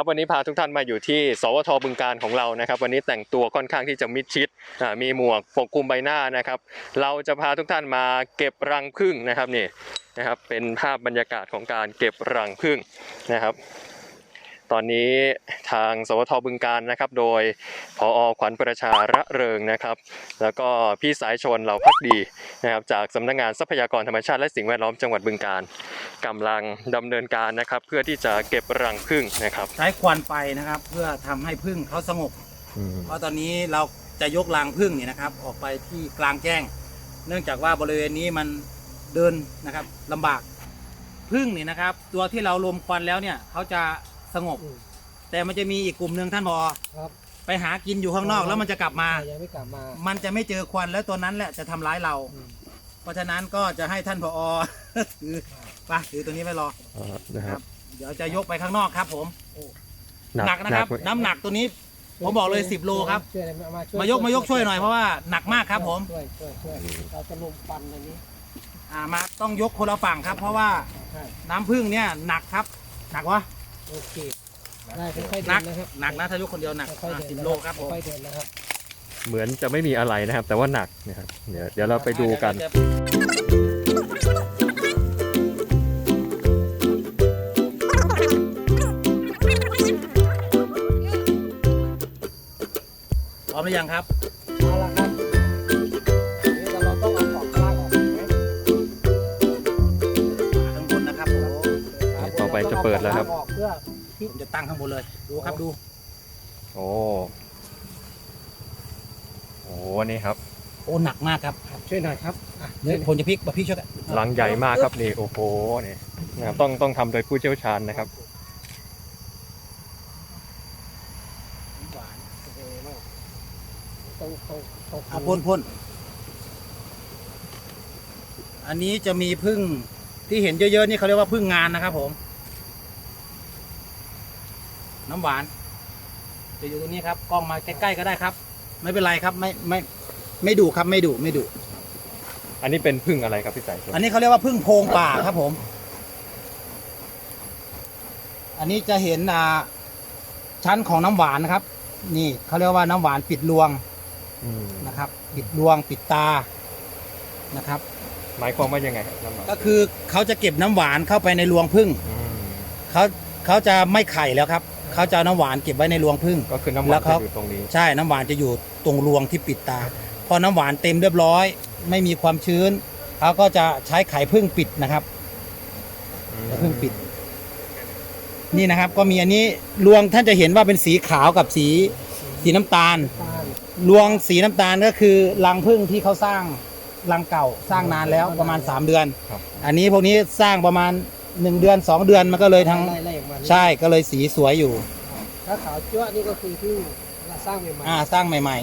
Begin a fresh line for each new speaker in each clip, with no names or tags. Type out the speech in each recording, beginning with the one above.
ครับวันนี้พาทุกท่านมาอยู่ที่ สวทบึงการของเรานะครับ วันนี้แต่งตัวค่อนข้างที่จะมิดชิดมีหมวกปกคลุมใบหน้านะครับ เราจะพาทุกท่านมาเก็บรังผึ้งนะครับนี่นะครับเป็นภาพบรรยากาศของการเก็บรังผึ้งนะครับ ตอนนี้ทางสวทบึงการนะครับ โดยพอขวัญประชาระเริงนะครับ แล้วก็พี่สายชนเหล่าพักดีนะครับ จากสำนักงานทรัพยากรธรรมชาติและสิ่งแวดล้อมจังหวัดบึงการกำลังดำเนินการนะครับ เพื่อที่จะเก็บรังผึ้งนะครับ
ใช้ควันไฟนะครับ เพื่อทำให้พึ่งเขาสงบเพราะตอนนี้เราจะยกรางพึ่งเนี่ยนะครับ ออกไปที่กลางแจ้ง เนื่องจากว่าบริเวณนี้มันเดินนะครับลำบากพึ่งเนี่ยนะครับ ตัวที่เราลมควันแล้วเนี่ยเขาจะ สงบ
อืม
แต่มันจะมีอีกกลุ่มหนึ่งท่านบอ
ครับ
ไปหากินอยู่ข้างนอกแล้วมันจะกลับมา
ยังไม่กลับมา
มันจะไม่เจอควันแล้วตัวนั้นแหละจะทำร้ายเรา
อืม
เพราะฉะนั้นก็จะให้ท่านพอ ถือไปถือตัวนี้ไว้รอ
นะค
ค
รั
รับบเดี๋ยวจะยกไปข้างนอกครับ ผม
หนัก
หนักนะครับ
หนัก
น้ำหนักตัวนี้ ผมบอกเลย10โลครับ
ช่วยอะไรมาช่วย
มายกมายกช่วยหน่อยเพราะว่าหนักมากครับผม
ช่วยช่วยช่วยเราจะลมฟันอันนี้
อ่ามาต้องยกคนละฝั่งครับ เพราะว่า
ใช่
น้ำผึ้งเนี่ยหนักครับ หนักวะ
โอเคได้ค่อยๆ
หนั
เดิ
ก
นนะครับ
หนักนะถ้ายกคนเดียวหนัก
ค่อยๆเดิน
สิบ
นะ
โลครับผม
ค่อยๆเดินนะครับ
เหมือนจะไม่มีอะไรนะครับ แต่ว่าหนักนะครับเดี๋ยวเดี๋ยวเราไปดูกัน
เยวพร้อมหรือยังครับ
เปิดแล้วครับ
ออกเพื่อ
ผมจะตั้งข้างบนเลย ดูครับดู
โอ้โหนี่ครับ
โอ้หนักมากครับ
ครับช่วยหน่อยครับอะ
เดี๋ยวผมจะพลิกมาพลิกช่วยกัน
รังใหญ่มากครับนี่โอ้โหนี่นะครับต้องต้องทำโดยผู้เชี่ยวชาญนะครับ
หวานโอเคมากต้องต้องต้อง
เอาพ่นพ่นอันนี้จะมีพึ่งที่เห็นเยอะๆนี่เขาเรียกว่าพึ่งงานนะครับผม น้ำหวานจะอยู่ตรงนี้ครับกล้องมาใกล้ๆก็ได้ครับ ไม่เป็นไรครับไม่ไม่ไม่ดุครับไม่ดุไม่ดุ
อันนี้เป็นพึ่งอะไรครับพี่สายชน
อันนี้เขาเรียกว่าพึ่งโพรงป่าครับผม อันนี้จะเห็นอ่าชั้นของน้ำหวานนะครับ นี่เขาเรียกว่าน้ำหวานปิดรวง
อืม
นะครับ ปิดรวงปิดตานะครับ
หมายความว่ายังไงครับน้ำมัน
ก็คือเขาจะเก็บน้ำหวานเข้าไปในรวงพึ่ง
อืม
เขาเขาจะไม่ไข่แล้วครับ เขาจะเอาน้ำหวานเก็บไว้ในรวงพึ่ง
ก็คือน้ำมั
แล้
น
ว
จะ
เขา
อยู่ตรงนี้
ใช่น้ำหวานจะอยู่ตรงรวงที่ปิดตา พอน้ำหวานเต็มเรียบร้อย ไม่มีความชื้นเขาก็จะใช้ไข่พึ่งปิดนะครับเพิ่งปิด นี่นะครับ ก็มีอันนี้รวงท่านจะเห็นว่าเป็นสีขาวกับสีสีน้ำตาล
ตาล
รวงสีน้ำตาลก็คือรังพึ่งที่เขาสร้างรังเก่าสร้างนานแล้วประมาณ 3 เดือน
ครับ
อันนี้พวกนี้สร้างประมาณ 1เดือน2เดือนมันก็เลยทั้ง
ไล่ไล่ออกมา
ใช่ก็เลยสีสวยอยู่
ถ้าขาวจั๊วะนี่ก็คือที่เราสร้างใหม่ๆ
อ่าสร้างใหม่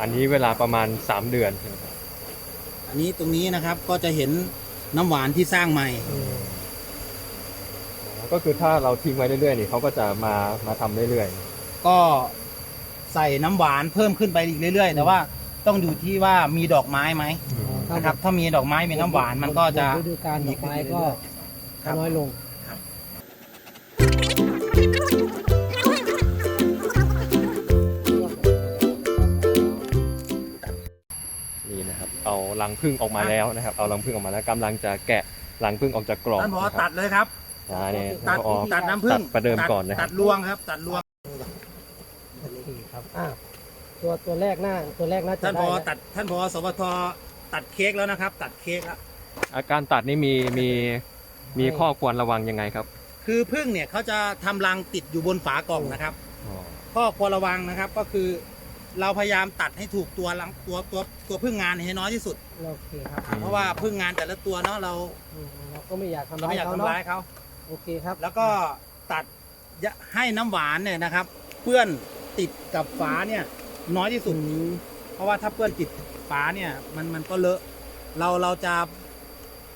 อันนี้เวลาประมาณ 3 เดือนใช่ไหมครับ
ๆ อันนี้ตรงนี้นะครับก็จะเห็นน้ำหวานที่สร้างใหม่
อืม
ก็คือถ้าเราทิ้งไว้เรื่อยๆนี่เขาก็จะมามาทำเรื่อย
ก็ใส่น้ำหวานเพิ่มขึ้นไปอีกเรื่อย ๆ แต่ว่าต้องอยู่ที่ว่ามีดอกไม้ไหม
ๆ
นะครับ ถ้ามีดอกไม้มีน้ำหวานมันก็จะ
ฤดูกาลดอกไม้ก็
ครับ
น้อยลง
นี่นะครับ เอารังผึ้งออกมาแล้วนะครับ เอารังผึ้งออกมาแล้วกำลังจะแกะรังผึ้งออกจากกล่อง
ท่านบอก
นะค
ตั
รับ
ดเลยครับ
อ่าเนี่ย
ตัด
พอ
ตัดน้ำผึ้ง
ตัดประเดิมก่อนนะครับ
ตัดรวงครับ ตัดรวง
โอเคครับอ่าตัวตัวแรกหน้าตัวแรกน่าจะ
ท่านพ
ได้
อ
แล้ว
ตัดท่านพอสวทตัดเค้กแล้วนะครับ ตัดเค้กแล้ว
อาการตัดนี่มีมี มีข้อควรระวังยังไงครับ
คือพึ่งเนี่ยเขาจะทำรังติดอยู่บนฝากล่องนะครับ
อ๋อ
ข้อควรระวังนะครับก็คือ เราพยายามตัดให้ถูกตัวรังตัวตัวตัวพึ่งงานให้น้อยที่สุด
โอเคครับ
เพราะว่าพึ่งงานแต่ละตัวเนาะเรา
อืมเราก็ไม่อยากทำ
เรา
ร้าย
ไม่อยาก
เขา
ทำ
เนาะ
ร้ายเขา
โอเคครับ
แล้วก็ตัดยะให้น้ำหวานเนี่ยนะครับ เปื้อนติดกับฝาเนี่ยน้อยที่สุด
อืม
เพราะว่าถ้าเปื้อนติดฝาเนี่ยมันมันก็เลอะ เราเราจะ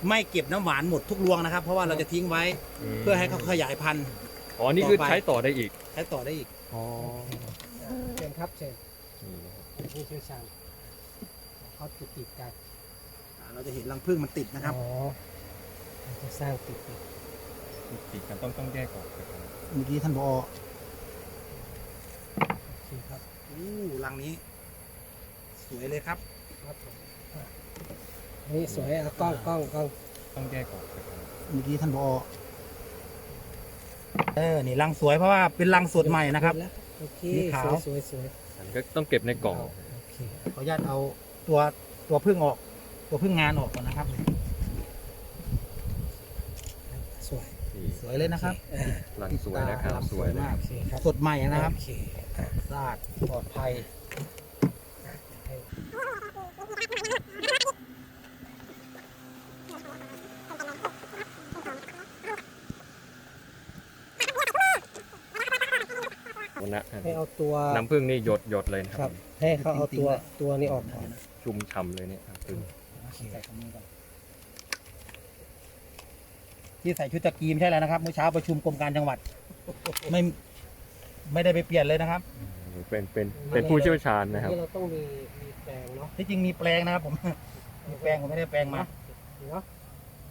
ไม่เก็บน้ำหวานหมดทุกรวงนะครับ เพราะว่าเราจะทิ้งไว้เพื่อให้เขาขยายพันธุ์
อ๋อ นี่คือ
ต่อไป
ใช้ต่อได้อีก
ใช้ต่อได้อีก
อ๋อ
เชิญครับเชิญ
นี่นะครับ
เป็นผู้เชี่ยวชาญเขาติดติดกัน
อ่าเราจะเห็นรังผึ้งมันติดนะครับ
อ๋อเราจะสร้างติดติด
ติดกันต้องต้องแยกออก
เมื่อกี้ท่านพอ
โอเคครับ
อู้รังนี้ สวยเลยครับ
ครับผมอะ นี่สวยอะกล้องกล้องกล้อง
ต้องแยกออก
เมื่อกี้ท่านพอเออนี่รังสวยเพราะว่าเป็นรังสดใหม่นะครับ
แล้วโอเค
สีขาว
สวยสวย
ก็ต้องเก็บในกล่อง
โอเค
ขออนุญาตเอาตัวตัวพึ่งออก ตัวพึ่งงานออกก่อนนะครับ
สวย
สวยเลยนะครับ
อ่า
หลังสวยนะครับ
รัง
สวยนะ
มาก
โอเคครับ
สดใหม่นะครับ
โอเค
สะอาดปลอดภัย
ให้
วันนะ
ให้เอาตัว
น้ำผึ้งนี่หยดหยดเลยนะค
ครั
รับ
บ ให้เขาเอาตัวตัวนี้ออกก่อน
ชุ่มฉ่ำเลยเนี่ยน้ำผึ้ง
ใส่ถุงมือก่อนที่ใส่ชุดตะกีมใช่แล้วนะครับเมื่อเช้าประชุมกรมการจังหวัด ไม่ไม่ได้ไปเปลี่ยนเลยนะครับ
เป็นเป็นเป็นผู้เชี่ยวชาญนะครับ
นี่เราต้องมีมีแปลงเนาะ
ที่จริงมีแปลงนะครับผม มีแปลงผมไม่ได้แปลงมา
เนาะ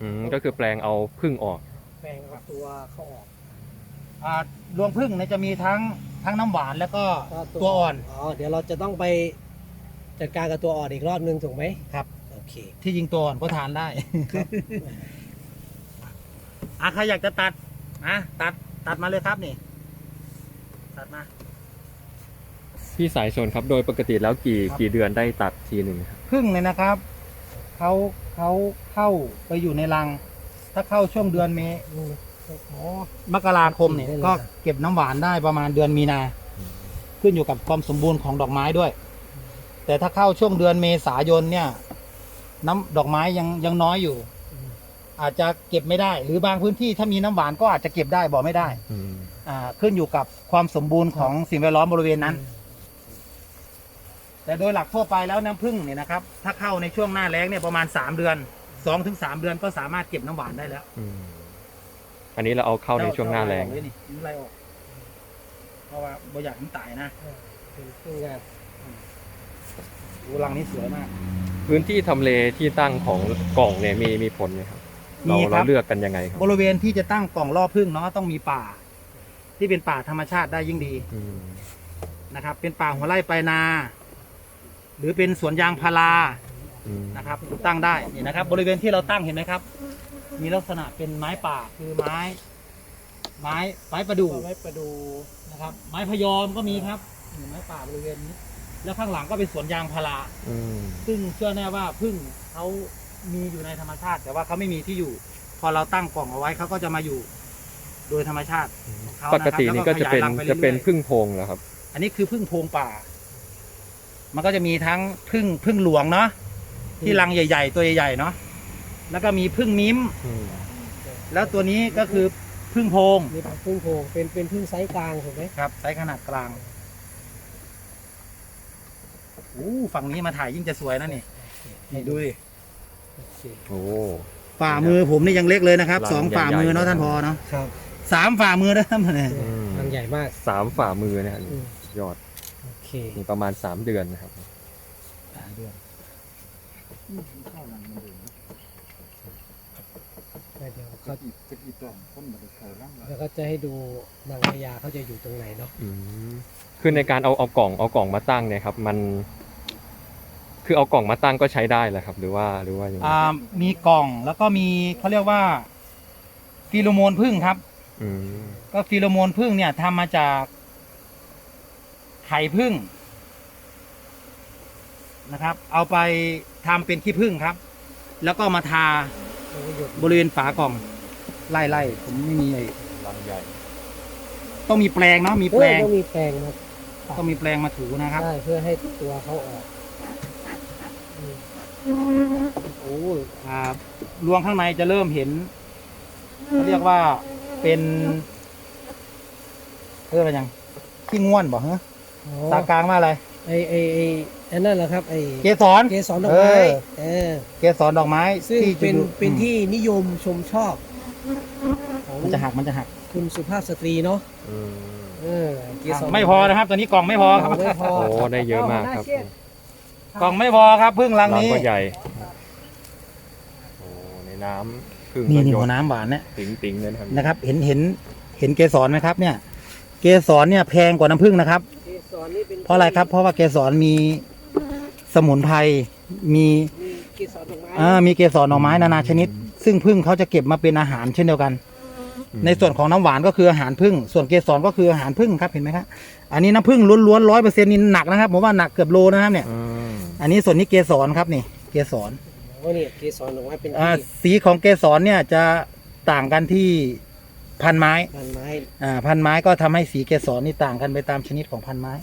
อืมก็คือแปลงเอาผึ้งออก
แปลงเอาตัวเขาออก
อ่ารวงพึ่งเนี่ยจะมีทั้งทั้งน้ำหวานแล้วก็ตัวอ่อน
อ๋อเดี๋ยวเราจะต้องไปจัดการกับตัวอ่อนอีกรอบนึงถูกไหม
ครับ
โอเค
ที่จริงตัวอ่อนก็ทานได้อะใครอยากจะตัดอะตัดตัดมาเลยครับนี่ ตัดมา
พี่สายชนครับ โดยปกติแล้วกี่
ครับ
กี่เดือนได้ตัดทีหนึ่งครับ
พึ่งเนี่ยนะครับเขาเขาเข้าไปอยู่ในรัง ถ้าเข้าช่วงเดือนเม
อืมอ๋อ
มกราคมเนี่ย
ได้เลย
ก็เก็บน้ำหวานได้ประมาณเดือนมีนา ขึ้นอยู่กับความสมบูรณ์ของดอกไม้ด้วย แต่ถ้าเข้าช่วงเดือนเมษายนเนี่ย น้ำดอกไม้ยังยังน้อยอยู่
อืม
อาจจะเก็บไม่ได้ หรือบางพื้นที่ถ้ามีน้ำหวานก็อาจจะเก็บได้บอกไม่ได้
อืม
อ่า ขึ้นอยู่กับความสมบูรณ์ของสิ่งแวดล้อมบริเวณนั้น แต่โดยหลักทั่วไปแล้วน้ำผึ้งเนี่ยนะครับ ถ้าเข้าในช่วงหน้าแล้งเนี่ยประมาณสามเดือนสองถึงสามเดือนก็สามารถเก็บน้ำหวานได้แล้ว
อืมอันนี้เราเอาเข้าในช่วงหน้าแรง
เอไออกเลยนี่นิ้วไล่ออก เพราะว่าบ่อยากมันตายนะ
อ่าเป็นเครื่องงาน
อูรังนี้สวยมาก
พื้นที่ทำเลที่ตั้งของกล่องเนี่ยมีมีผลไหมครับ เรา
มีค
เรา
รับ
เลือกกันยังไงครับ
บริเวณที่จะตั้งกล่องล่อพึ่งเนาะต้องมีป่า ที่เป็นป่าธรรมชาติได้ยิ่งดี
อืม
นะครับ เป็นป่าหัวไร่ปลายนา หรือเป็นสวนยางพารา
อืม
นะครับตั้งได้นี่นะครับ บริเวณที่เราตั้งเห็นไหมครับ มีลักษณะเป็นไม้ป่าคือไม้ ไม้ไม้ประดู่
เอาไว้ประดู
นะครับ ไม้พยอมก็มีครับนี่ไม้ป่าบริเวณนี้ แล้วข้างหลังก็เป็นสวนยางพารา
อืม
ซึ่งเชื่อแน่ว่าพึ่งเขามีอยู่ในธรรมชาติ แต่ว่าเขาไม่มีที่อยู่ พอเราตั้งกล่องเอาไว้เขาก็จะมาอยู่ โดยธรรมชาติของเขา
ป
นะครับ
กตินี่ก็จะเป็น
แล้วขยายรังไรื่
จะ
อยๆ
เป็นพึ่งโพรงเหรอครับ
อันนี้คือพึ่งโพรงป่า มันก็จะมีทั้งพึ่งพึ่งหลวงเนาะที่รังใหญ่ ๆ ตัวใหญ่ๆเนาะ แล้วก็มีพึ่งมิ้ม
อืม
แล้วตัวนี้ก็คือพึ่งโพรง
นี่เป็นพึ่งโพรงเป็นเป็นพึ่งไซส์กลางถูกไหม
ครับไซส์ขนาดกลางอู้ฝั่งนี้มาถ่ายยิ่งจะสวยนะนี่นี่ดูดิ
โอเค
โอ้
ฝ่ามือผมนี่ยังเล็กเลยนะครับ
รัง
สองฝ่ามือ
ใหญ่ๆ
เนาะท่านพอเนาะ
ครับ
สามฝ่ามือนะท่านเนี่ย
อืม
รังใหญ่มาก
สามฝ่ามือเนะฮะ
อืม
ยอด
โอเค
นี่ประมาณสามเดือนนะครับ
เดือน
เดี๋ยวเขาเดี๋ยวก็จะให้ดูนางพญาเขาจะอยู่ตรงไหนเนาะ
อืมคือในการเอาเอากล่องเอากล่องมาตั้งเนี่ยครับ มัน คือเอากล่องมาตั้งก็ใช้ได้แหละครับ หรือว่าหรือว่ายังไง
อ่ามีกล่องแล้วก็มีเขาเรียกว่าฟีโรโมนพึ่งครับ
อืม
ก็ฟีโรโมนพึ่งเนี่ยทำมาจากไข่พึ่งนะครับ เอาไปทำเป็นขี้พึ่งครับ แล้วก็มาทา
มันก็หยด
บริเวณฝากล่อง ไล่ไล่ผมไม่มีไอ้
รังใหญ่
ต้องมีแปลงเนาะมี
เอ
แปล
องต้องมีแปลงนะ
ต้องมีแปลงมาถูนะครับ
ใช่เพื่อให้ตัวเขาออกอืม
โอ้อ่ารวงข้างในจะเริ่มเห็นเขาเรียกว่าเป็นเรียกว่ายังขี้ง่วนบอกเหรอ
อ๋อ
ตากลางว่าอะไร
ไอไอไอไอ้นั่นแหละครับไอ
เกสร
เกสรดอกไม้
เออ
เออ
เกสรดอกไม้
ซึ่ง
ที่จะ
เป็น
อยู่
เป็น
อืม
ที่นิยมชมชอบของ
มันจะหักมันจะหัก
คุณสุภาพสตรีเนาะ
อืม
เออเกสร
ไม่พอนะครับตัวนี้กล่องไม่พอครับ
ไม่พอ
โอ้ได้เยอะมากครับ
กล่องไม่พอครับพึ่งรัง
รัง
นี้
ก็ใหญ่โอ้ในน้ำผพึ่ง
นี่
ก็
นี่
หย
หั
ด
วน้ำหวานเนี่ย
ติ๋งติ๋งๆเลยนะครับ
นะครับ เห็นเห็นเห็นเกสรไหมครับ เนี่ย เกสรเนี่ยแพงกว่าน้ำผึ้งนะครับ
เก สรนี่เป็น
เพราะอะไรครับ เพราะว่าเกสรมีสมุนไพรมี
มีเกสรดอกไม้
อ่ามีเกสรหน่อไม้นานาชนิด ซึ่งผึ้งเขาจะเก็บมาเป็นอาหารเช่นเดียวกัน ในส่วนของน้ำหวานก็คืออาหารผึ้งส่วนเกสรก็คืออาหารผึ้งครับเห็นไหมครับอันนี้น้ำผึ้งล้วนๆร้อยเปอร์เซ็นต์นี่หนักนะครับผมว่าหนักเกือบโลนะครับเนี่ย
อืม
อันนี้ส่วนนี้เกสรครับนี่ เกสร
โอ้เนี่ยเกสรดอกไม้เป็น
อ่า
ที่
สีของเกสรเนี่ยจะต่างกันที่ พันไม้
พันไม้
อ่าพันไม้ก็ทำให้สีเกสรนี่ต่างกันไปตามชนิดของพันไม้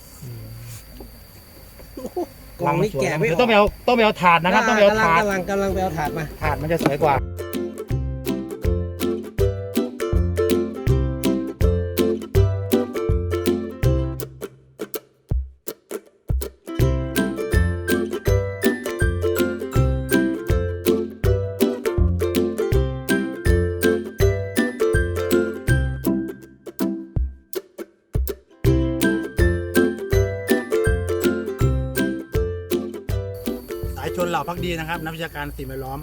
กล่องนี่แกะไม่ออก
ต้องไปเอาต้องไปเอาถาดนะครับ ต้องไปเอาถาด
กำลังกำลังไปเอาถาดมา
ถาดมันจะสวยกว่า เหล่าพักดีนะครับนักวิชาการสิ่งแวดล้อม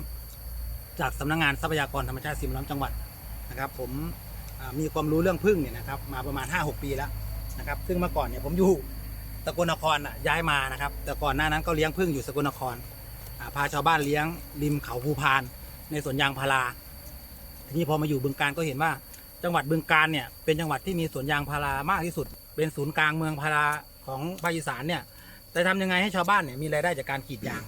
จากสำนักงานทรัพยากรธรรมชาติสิ่งแวดล้อมจังหวัดนะครับ ผมมีความรู้เรื่องพึ่งเนี่ยนะครับ มาประมาณ 5-6 ปีแล้วนะครับ ซึ่งเมื่อก่อนเนี่ยผมอยู่สกลนครน่ะย้ายมานะครับ แต่ก่อนหน้านั้นก็เลี้ยงพึ่งอยู่สกลนครพาชาวบ้านเลี้ยงริมเขาภูพาน ในสวนยางพาราทีนี้พอมาอยู่บึงการก็เห็นว่า จังหวัดบึงการเนี่ยเป็นจังหวัดที่มีสวนยางพารามากที่สุด เป็นศูนย์กลางเมืองพาราของภาคอีสานเนี่ยแต่ทำยังไงให้ชาวบ้านเนี่ยมีรายได้จากการกรีดยาง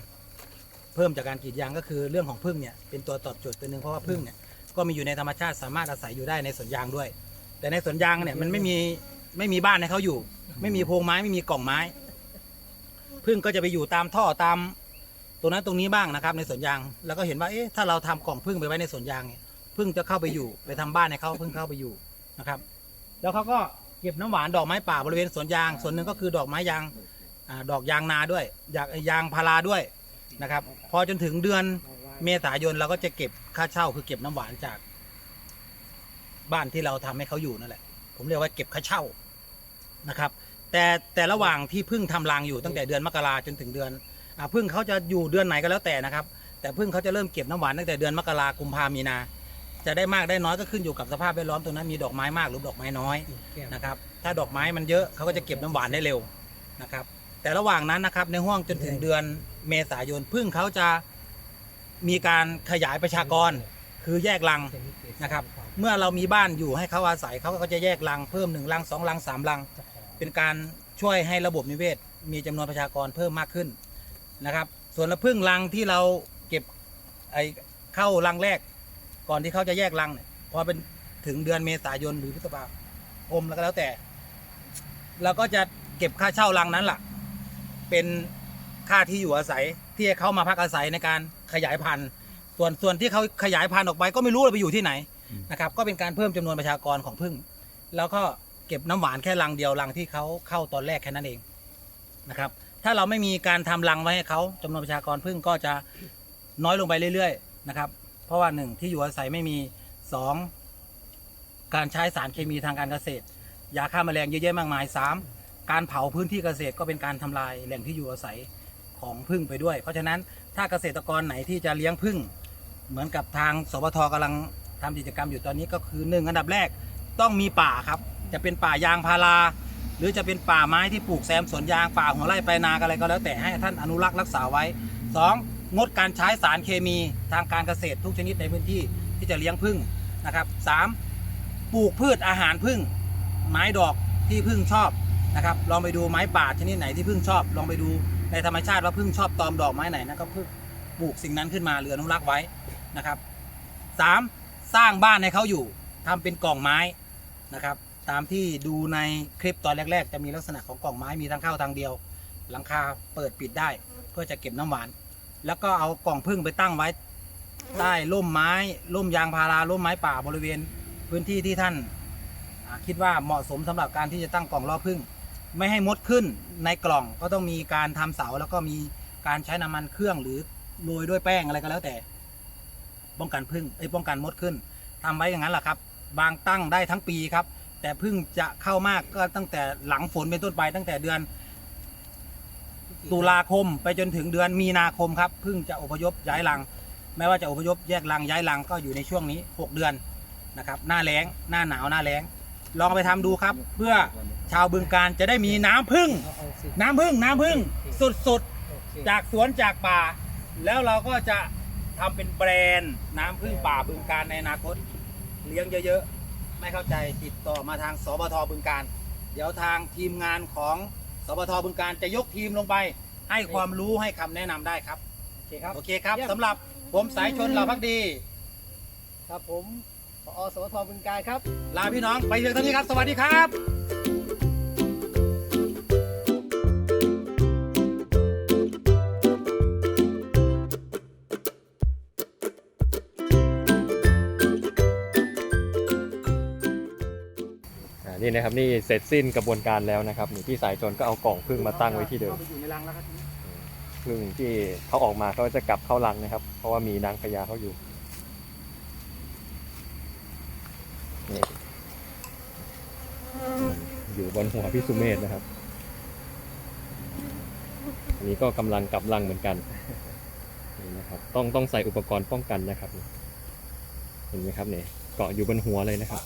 เพิ่มจากการกรีดยางก็คือเรื่องของพึ่งเนี่ยเป็นตัวตอบโจทย์ตัวหนึ่งเพราะว่าพึ่งเนี่ยก็มีอยู่ในธรรมชาติสามารถอาศัยอยู่ได้ในสวนยางด้วย แต่ในสวนยางเนี่ยมันไม่มีไม่มีบ้านให้เขาอยู่ ไม่มีโพรงไม้ไม่มีกล่องไม้พึ่งก็จะไปอยู่ตามท่อตามตรงนั้นตรงนี้บ้างนะครับในสวนยางแล้วก็เห็นว่าเอ๊ะถ้าเราทำกล่องพึ่งไปไว้ในสวนยางเนี่ยพึ่งจะเข้าไปอยู่ไปทำบ้านให้เขาพึ่งเข้าไปอยู่นะครับ แล้วเขาก็เก็บน้ำหวานดอกไม้ป่าบริเวณสวนยางส่วนหนึ่งก็คือดอกไม้ยางอดอกยางนาด้วยอยากยางพาราด้วย นะครับ พอจนถึงเดือนเมษายนเราก็จะเก็บค่าเช่าคือเก็บน้ำหวานจาก บ้านที่เราทำให้เขาอยู่นั่นแหละ ผมเรียกว่าเก็บค่าเช่านะครับ แต่แต่ระหว่างที่พึ่งทำรังอยู่ตั้งแต่เดือนมกราจนถึงเดือนอ่าพึ่งเขาจะอยู่เดือนไหนก็แล้วแต่นะครับ แต่พึ่งเขาจะเริ่มเก็บน้ำหวานตั้งแต่เดือนมกรากุมภามีนา จะได้มากได้น้อยก็ขึ้นอยู่กับสภาพแวดล้อมตรงนั้นมีดอกไม้มากหรือดอกไม้น้อยนะครับ ถ้าดอกไม้มันเยอะเขาก็จะเก็บน้ำหวานได้เร็วนะครับ แต่ระหว่างนั้นนะครับในห่วงจนถึงเดือน เมษายนพึ่งเขาจะมีการขยายประชากรคือแยกรังนะครับ เมื่อเรามีบ้านอยู่ให้เขาอาศัยเขาก็จะแยกรังเพิ่มหนึ่งรังสองรังสามรัง เป็นการช่วยให้ระบบนิเวศ มีจำนวนประชากรเพิ่มมากขึ้นนะครับ ส่วนละพึ่งรังที่เราเก็บไอเข้ารังแรก ก่อนที่เขาจะแยกรังเนี่ยพอเป็นถึงเดือนเมษายนหรือพฤษภาคมแล้วก็แล้วแต่ เราก็จะเก็บค่าเช่ารังนั้นล่ะ เป็น ค่าที่อยู่อาศัยที่ให้เขามาพักอาศัยในการขยายพันธุ์ ส่วนส่วนที่เขาขยายพันธุ์ออกไปก็ไม่รู้ว่าไปอยู่ที่ไหนนะครับก็เป็นการเพิ่มจำนวนประชากรของพึ่ง แล้วก็เก็บน้ำหวานแค่รังเดียวรังที่เขาเข้าตอนแรกแค่นั้นเองนะครับถ้าเราไม่มีการทำรังไว้ให้เขาจำนวนประชากรพึ่งก็จะน้อยลงไปเรื่อยๆนะครับเพราะว่าหนึ่งที่อยู่อาศัยไม่มีสองการใช้สารเคมีทางการเกษตรยาฆ่าแมลงเยอะแยะมากมายสามการเผาพื้นที่เกษตรก็เป็นการทำลายแหล่งที่อยู่อาศัย ของพึ่งไปด้วย เพราะฉะนั้นถ้าเกษตรกรไหนที่จะเลี้ยงพึ่ง เหมือนกับทางสปทกำลังทำกิจกรรมอยู่ตอนนี้ก็คือหนึ่งอันดับแรกต้องมีป่าครับ จะเป็นป่ายางพารา หรือจะเป็นป่าไม้ที่ปลูกแซมสวนยางป่าหัวไร่ไปนาอะไรก็แล้วแต่ให้ท่านอนุรักษ์รักษาไว้สองงดการใช้สารเคมีทางการเกษตรทุกชนิดในพื้นที่ที่จะเลี้ยงพึ่งนะครับสามปลูกพืชอาหารพึ่ง ไม้ดอกที่พึ่งชอบนะครับลองไปดูไม้ป่าชนิดไหนที่พึ่งชอบ ลองไปดู ในธรรมชาติว่าพึ่งชอบตอมดอกไม้ไหนนะก็พึ่งปลูกสิ่งนั้นขึ้นมาหรืออนุรักษ์ไว้นะครับสามสร้างบ้านให้เขาอยู่ทำเป็นกล่องไม้นะครับ ตามที่ดูในคลิปตอนแรก ๆ จะมีลักษณะของกล่องไม้มีทางเข้าทางเดียว หลังคาเปิดปิดได้ เพื่อจะเก็บน้ำหวาน แล้วก็เอากล่องพึ่งไปตั้งไว้ใต้ร่มไม้ร่มยางพาราร่มไม้ป่าบริเวณพื้นที่ที่ท่านคิดว่าเหมาะสมสำหรับการที่จะตั้งกล่องล่อพึ่ง ไม่ให้มดขึ้นในกล่องก็ต้องมีการทำเสาแล้วก็มีการใช้น้ำมันเครื่องหรือโรยด้วยแป้งอะไรก็แล้วแต่ ป้องกันพึ่งไอ้ป้องกันมดขึ้นทำไว้อย่างนั้นแหละครับ บางตั้งได้ทั้งปีครับ แต่พึ่งจะเข้ามากก็ตั้งแต่หลังฝนเป็นต้นไปตั้งแต่เดือน ตุลาคมไปจนถึงเดือนมีนาคมครับพึ่งจะอพยพย้ายรังไม่ว่าจะอพยพแยกรังย้ายรังก็อยู่ในช่วงนี้ 6 เดือนนะครับ หน้าแล้งหน้าหนาวหน้าแล้ง ลองไปทำดูครับ เพื่อชาวบึงการจะได้มีน้ำพึ่ง
เอาเอาสิ
น้ำพึ่ง น้ำพึ่งสุด
โอเค
ๆจากสวนจากป่า แล้วเราก็จะทำเป็นแบรนด์น้ำพึ่งป่าบึงการในอนาคต เลี้ยงเยอะๆ ไม่เข้าใจติดต่อมาทางสบทบึงการ เดี๋ยวทางทีมงานของสบทบึงการจะยกทีมลงไป ให้ความรู้ให้คำแนะนำได้ครับ
โอเคครับ
โอเคครับสำหรับผมสายชนเหล่าพักดี
ครับผม พอสวทบึงการครับ
ลาพี่น้องไปเพียงเท่านี้ครับ สวัสดีครับ
อ่านี่นะครับนี่เสร็จสิ้นกระบวนการแล้วนะครับนี่ที่สายชนก็เอากล่องพึ่งมาตั้งไว้ที่เดิม
ข้าไปอยู่ในรังแล้วครับ
พึ่งที่เขาออกมาเขาจะกลับเข้ารังนะครับ เพราะว่ามีนางพญาเขาอยู่นี่อยู่ บนหัวพี่สุเมธนะครับ อันนี้ก็กำลังกลับลังเหมือนกันนี่นะครับ ต้องต้องใส่อุปกรณ์ป้องกันนะครับ เห็นไหมครับเนี่ยเกาะอยู่บนหัวเลยนะครับ